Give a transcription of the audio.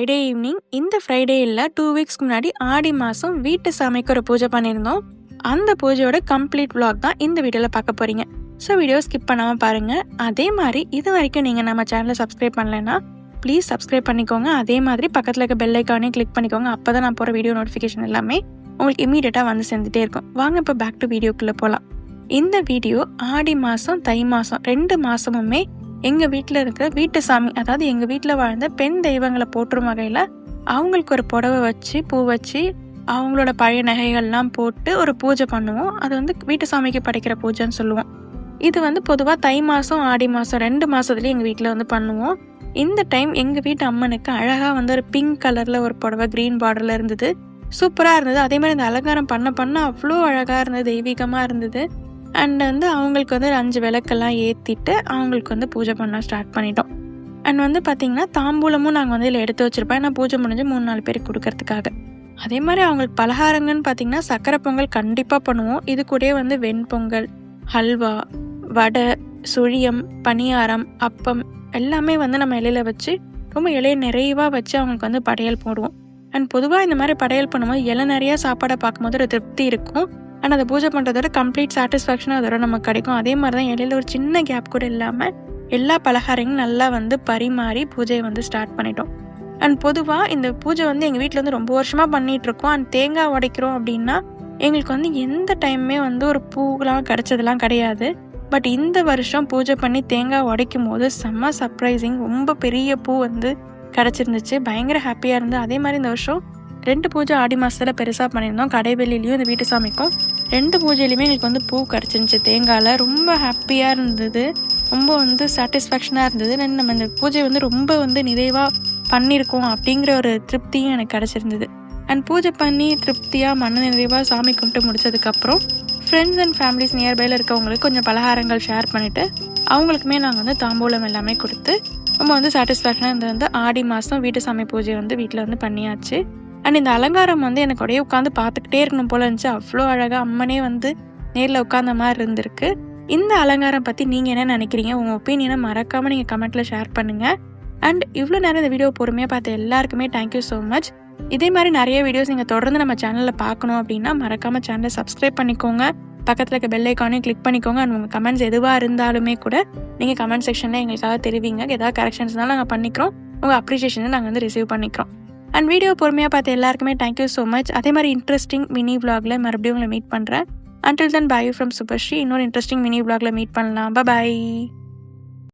Friday evening இந்த Friday two வீக்ஸ்க்கு முன்னாடி ஆடி மாதம் வீட்டு சமைக்கிற ஒரு பூஜை பண்ணியிருந்தோம். அந்த பூஜையோட கம்ப்ளீட் vlog தான் இந்த வீடியோவில் பார்க்க போகிறீங்க ஸோ வீடியோ ஸ்கிப் பண்ணாமல் பாருங்கள் அதே மாதிரி இது வரைக்கும் நீங்கள் நம்ம சேனலை சப்ஸ்கிரைப் பண்ணலைன்னா ப்ளீஸ் சப்ஸ்கிரைப் பண்ணிக்கோங்க. அதே மாதிரி பக்கத்தில் இருக்க பெல் ஐக்கானே கிளிக் பண்ணிக்கோங்க. அப்போ தான் நான் போகிற வீடியோ நோட்டிஃபிகேஷன் எல்லாமே உங்களுக்கு இமீடியட்டாக வந்து சேர்ந்துட்டே இருக்கும். வாங்க இப்போ பேக் டு வீடியோக்குள்ளே போகலாம் இந்த வீடியோ ஆடி மாதம் தை மாதம் ரெண்டு மாதமுமே எங்கள் வீட்டில் இருக்கிற வீட்டு சாமி அதாவது எங்கள் வீட்டில் வாழ்ந்த பெண் தெய்வங்களை போற்றும் வகையில் அவங்களுக்கு ஒரு புடவை வச்சு பூ வச்சு அவங்களோட பழைய நகைகள்லாம் போட்டு ஒரு பூஜை பண்ணுவோம். அது வந்து வீட்டு சாமிக்கு படைக்கிற பூஜைன்னு சொல்லுவோம். இது வந்து பொதுவாக தை மாதம் ஆடி மாதம் ரெண்டு மாதத்துலேயும் எங்கள் வீட்டில் வந்து பண்ணுவோம். இந்த டைம் எங்கள் வீட்டு அம்மனுக்கு அழகாக வந்து ஒரு பிங்க் கலரில் ஒரு புடவை க்ரீன் பார்டரில் இருந்தது. சூப்பராக இருந்தது. அதே மாதிரி இந்த அலங்காரம் பண்ண பண்ண அவ்வளோ அழகாக இருந்தது தெய்வீகமாக இருந்தது. அண்ட் வந்து அவங்களுக்கு வந்து ஒரு அஞ்சு விளக்கெல்லாம் ஏற்றிட்டு அவங்களுக்கு வந்து பூஜை பண்ண ஸ்டார்ட் பண்ணிட்டோம். அண்ட் வந்து பார்த்திங்கன்னா தாம்பூலமும் நாங்கள் வந்து இதில் எடுத்து வச்சுருப்போம். ஏன்னா பூஜை முடிஞ்சு மூணு நாலு பேருக்கு கொடுக்கறதுக்காக. அதே மாதிரி அவங்களுக்கு பலகாரங்கன்னு பார்த்தீங்கன்னா சக்கரை பொங்கல் கண்டிப்பாக பண்ணுவோம். இது கூடயே வந்து வெண்பொங்கல் ஹல்வா வடை சுழியம் பணியாரம் அப்பம் எல்லாமே வந்து நம்ம இலையில வச்சு ரொம்ப இலையை நிறைவாக வச்சு அவங்களுக்கு வந்து படையல் போடுவோம். அண்ட் பொதுவாக இந்த மாதிரி படையல் பண்ணும்போது இலை நிறையா சாப்பாடை பார்க்கும்போது ஒரு திருப்தி இருக்கும். அண்ட் அதை பூஜை பண்ணுறதோட கம்ப்ளீட் சாட்டிஸ்ஃபேக்ஷனும் அதோட நமக்கு கிடைக்கும். அதே மாதிரி தான் இடையில ஒரு சின்ன கேப் கூட இல்லாமல் எல்லா பலகாரங்களும் நல்லா வந்து பரிமாறி பூஜையை வந்து ஸ்டார்ட் பண்ணிட்டோம். அண்ட் பொதுவாக இந்த பூஜை வந்து எங்கள் வீட்டில் வந்து ரொம்ப வருஷமாக பண்ணிகிட்ருக்கோம் அண்ட் தேங்காய் உடைக்கிறோம் அப்படின்னா எங்களுக்கு வந்து எந்த டைமுமே வந்து ஒரு பூலாம் கிடச்சதுலாம் கிடையாது. பட் இந்த வருஷம் பூஜை பண்ணி தேங்காய் உடைக்கும் போது செம்ம சர்ப்ரைசிங் ரொம்ப பெரிய பூ வந்து கிடச்சிருந்துச்சு. பயங்கர ஹாப்பியாக இருந்து அதே மாதிரி இந்த வருஷம் ரெண்டு பூஜை ஆடி மாதத்தில் பெருசாக பண்ணியிருந்தோம். கடைவெளியிலையும் இந்த வீட்டு சாமிக்கும். ரெண்டு பூஜையிலையுமே எங்களுக்கு வந்து பூ கிடச்சிருந்துச்சி தேங்காயில் ரொம்ப ஹாப்பியாக இருந்தது. ரொம்ப வந்து சாட்டிஸ்ஃபேக்ஷனாக இருந்தது. நம்ம இந்த பூஜை வந்து ரொம்ப வந்து நிறைவாக பண்ணியிருக்கோம் அப்படிங்கிற ஒரு திருப்தியும் எனக்கு கிடச்சிருந்தது. அண்ட் பூஜை பண்ணி திருப்தியாக மன நிறைவாக சாமி கும்பிட்டு முடிச்சதுக்கப்புறம் ஃப்ரெண்ட்ஸ் அண்ட் ஃபேமிலிஸ் நியர்பையில் இருக்கவங்களுக்கு கொஞ்சம் பலகாரங்கள் ஷேர் பண்ணிவிட்டு அவங்களுக்குமே நாங்கள் வந்து தாம்பூலம் எல்லாமே கொடுத்து ரொம்ப வந்து சாட்டிஸ்ஃபேக்ஷனாக இருந்தது. வந்து ஆடி மாதம் வீட்டு சாமி பூஜை வந்து வீட்டில் வந்து பண்ணியாச்சு. அண்ட் இந்த அலங்காரம் வந்து எனக்கு அப்படியே உட்காந்து பார்த்துக்கிட்டே இருக்கணும் போல இருந்துச்சு. அவ்வளோ அழகாக அம்மனே வந்து நேரில் உட்காந்த மாதிரி இருந்திருக்கு. இந்த அலங்காரம் பற்றி நீங்கள் என்ன நினைக்கிறீங்க? உங்கள் ஒப்பீனியனை மறக்காமல் நீங்கள் கமெண்ட்டில் ஷேர் பண்ணுங்கள் அண்ட் இவ்வளோ நேரம் இந்த வீடியோ பொறுமையாக பார்த்த எல்லாருக்குமே தேங்க்யூ ஸோ மச் இதே மாதிரி நிறைய வீடியோஸ் நீங்கள் தொடர்ந்து நம்ம சேனலில் பார்க்கணும் அப்படின்னா மறக்காமல் சேனலை சப்ஸ்கிரைப் பண்ணிக்கோங்க. பக்கத்தில் இருக்க பெல் ஐக்கானையும் கிளிக் பண்ணிக்கோங்க. அண்ட் உங்கள் கமெண்ட்ஸ் எதுவாக இருந்தாலுமே கூட நீங்கள் கமெண்ட் செக்ஷனில் எங்களுக்காக தெரிவிங்க. ஏதாவது கரெக்ஷன்ஸ்னாலும் நாங்கள் பண்ணிக்கிறோம். உங்கள் அப்ரிஷியேஷனை நாங்கள் வந்து ரிசீவ் பண்ணிக்கிறோம். அண்ட் வீடியோ பொறுமையாக பார்த்த எல்லாருக்குமே தேங்க்யூ ஸோ மச் அதே மாதிரி இன்ட்ரெஸ்டிங் மினி vlogல மறுபடியும் உங்களை மீட் பண்ணுறேன் until then bye from Subhashree இன்னொரு இன்ட்ரெஸ்டிங் மினி vlogல மீட் பண்ணலாம். பாய்